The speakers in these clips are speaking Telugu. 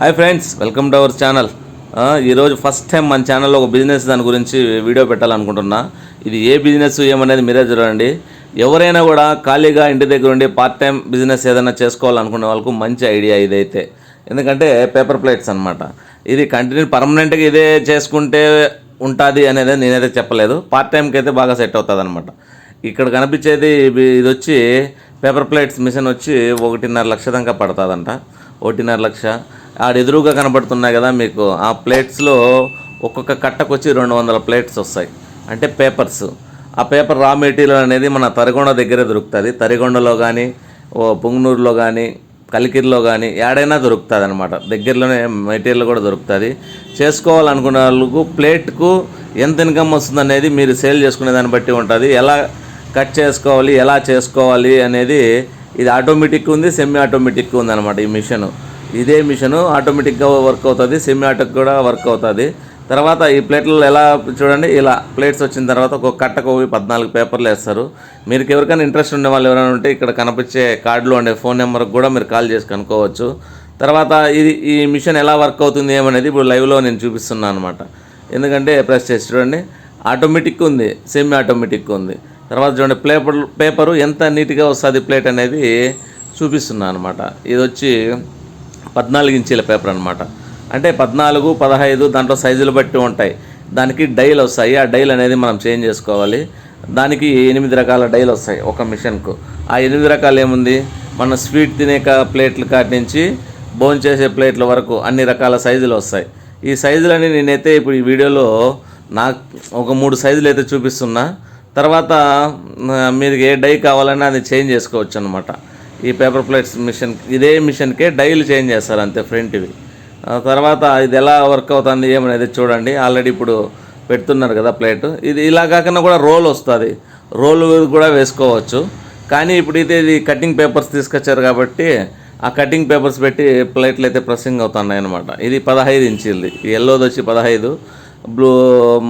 Hi friends welcome to our channel ఈరోజు ఫస్ట్ టైం మన ఛానల్లో ఒక బిజినెస్ దాని గురించి వీడియో పెట్టాలనుకుంటున్నా. ఇది ఏ బిజినెస్ ఏమనేది మీరే చూడండి. ఎవరైనా కూడా ఖాళీగా ఇంటి దగ్గర ఉండి పార్ట్ టైం బిజినెస్ ఏదైనా చేసుకోవాలనుకునే వాళ్ళకు మంచి ఐడియా ఇదైతే. ఎందుకంటే పేపర్ ప్లేట్స్ అనమాట ఇది కంటిన్యూ పర్మనెంట్గా ఇదే చేసుకుంటే ఉంటుంది అనేది నేనైతే చెప్పలేదు. పార్ట్ టైంకి అయితే బాగా సెట్ అవుతుంది అనమాట ఇక్కడ కనిపించేది ఇది వచ్చి పేపర్ ప్లేట్స్ మిషన్ వచ్చి ఒకటిన్నర లక్ష దాకా పడుతుందంట. ఒకటిన్నర లక్ష. ఆడ ఎదురుగా కనబడుతున్నాయి కదా మీకు. ఆ ప్లేట్స్లో ఒక్కొక్క కట్టకు వచ్చి రెండు వందల ప్లేట్స్ వస్తాయి. అంటే పేపర్స్. ఆ పేపర్ రా మెటీరియల్ అనేది మన తరిగొండ దగ్గరే దొరుకుతుంది. తరిగొండలో కానీ ఓ పుంగనూరులో కానీ కలికిరిలో కానీ ఏడైనా దొరుకుతుంది అనమాట దగ్గరలోనే మెటీరియల్ కూడా దొరుకుతుంది. చేసుకోవాలనుకునే వాళ్ళకు ప్లేట్కు ఎంత ఇన్కమ్ వస్తుంది అనేది మీరు సేల్ చేసుకునే దాన్ని బట్టి ఉంటుంది. ఎలా కట్ చేసుకోవాలి ఎలా చేసుకోవాలి అనేది ఇది ఆటోమేటిక్ ఉంది సెమీ ఆటోమేటిక్ ఉంది అనమాట ఈ మిషన్ ఇదే మిషన్ ఆటోమేటిక్గా వర్క్ అవుతుంది సెమీ ఆటోకి కూడా వర్క్ అవుతుంది. తర్వాత ఈ ప్లేట్లు ఎలా చూడండి ఇలా ప్లేట్స్ వచ్చిన తర్వాత ఒక కట్టకు పోయి పద్నాలుగు పేపర్లు వేస్తారు. మీరు ఎవరికైనా ఇంట్రెస్ట్ ఉండే వాళ్ళు ఎవరైనా ఉంటే ఇక్కడ కనిపించే కార్డులో ఉండే ఫోన్ నెంబర్కి కూడా మీరు కాల్ చేసి కనుక్కోవచ్చు. తర్వాత ఇది ఈ మిషన్ ఎలా వర్క్ అవుతుంది ఏమనేది ఇప్పుడు లైవ్లో నేను చూపిస్తున్నాను అనమాట ఎందుకంటే ప్రెస్ చేసి చూడండి ఆటోమేటిక్ ఉంది సెమీ ఆటోమేటిక్ ఉంది. తర్వాత చూడండి పేపర్ పేపరు ఎంత నీట్గా వస్తుంది ప్లేట్ అనేది చూపిస్తున్నాను అనమాట ఇది వచ్చి పద్నాలుగు ఇంచీల పేపర్ అనమాట అంటే పద్నాలుగు పదహైదు దాంట్లో సైజులు బట్టి ఉంటాయి. దానికి డైలు వస్తాయి. ఆ డైల్ అనేది మనం చేంజ్ చేసుకోవాలి. దానికి ఎనిమిది రకాల డైలు వస్తాయి ఒక మిషన్కు. ఆ ఎనిమిది రకాలు ఏముంది? మన స్వీట్ తినే కా- ప్లేట్ల కాటి నుంచి బోన్ చేసే ప్లేట్ల వరకు అన్ని రకాల సైజులు వస్తాయి. ఈ సైజులని నేనైతే ఇప్పుడు ఈ వీడియోలో నాకు ఒక మూడు సైజులు అయితే చూపిస్తున్నా. తర్వాత మీరు ఏ డై కావాలన్నా అది చేంజ్ చేసుకోవచ్చు అనమాట ఈ పేపర్ ప్లేట్స్ మిషన్ ఇదే మిషన్కే డైలు చేంజ్ చేస్తారు అంతే ఫ్రంట్ ఇవి. తర్వాత ఇది ఎలా వర్క్ అవుతుంది ఏమనేది చూడండి. ఆల్రెడీ ఇప్పుడు పెడుతున్నారు కదా ప్లేట్. ఇది ఇలా కాకుండా కూడా రోల్ వస్తుంది. రోల్ కూడా వేసుకోవచ్చు. కానీ ఇప్పుడు అయితే ఇది కటింగ్ పేపర్స్ తీసుకొచ్చారు కాబట్టి ఆ కటింగ్ పేపర్స్ పెట్టి ప్లేట్లు అయితే ప్రెస్సింగ్ అవుతున్నాయి అనమాట ఇది పదహైదు ఇంచీలది. ఈ ఎల్లోది వచ్చి పదహైదు. బ్లూ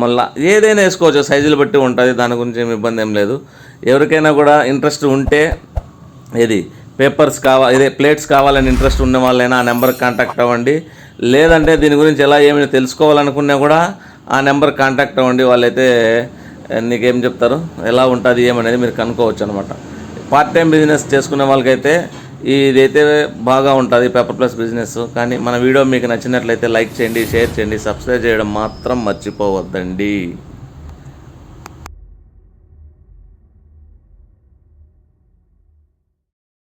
మళ్ళా ఏదైనా వేసుకోవచ్చు సైజులు బట్టి ఉంటుంది దాని గురించి ఏమి ఇబ్బంది ఏం లేదు. ఎవరికైనా కూడా ఇంట్రెస్ట్ ఉంటే ఇది పేపర్స్ కావా ఇదే ప్లేట్స్ కావాలని ఇంట్రెస్ట్ ఉన్న వాళ్ళైనా ఆ నెంబర్కి కాంటాక్ట్ అవ్వండి. లేదంటే దీని గురించి ఎలా ఏమైనా తెలుసుకోవాలనుకున్నా కూడా ఆ నెంబర్ కాంటాక్ట్ అవ్వండి. వాళ్ళైతే నీకేం చెప్తారు? ఎలా ఉంటుంది ఏమనేది మీరు కనుక్కోవచ్చు అనమాట పార్ట్ టైం బిజినెస్ చేసుకునే వాళ్ళకైతే ఇదైతే బాగా ఉంటుంది పేపర్ ప్లస్ బిజినెస్ కానీ మన వీడియో మీకు నచ్చినట్లయితే లైక్ చేయండి షేర్ చేయండి సబ్స్క్రైబ్ చేయడం మాత్రం మర్చిపోవద్దండి.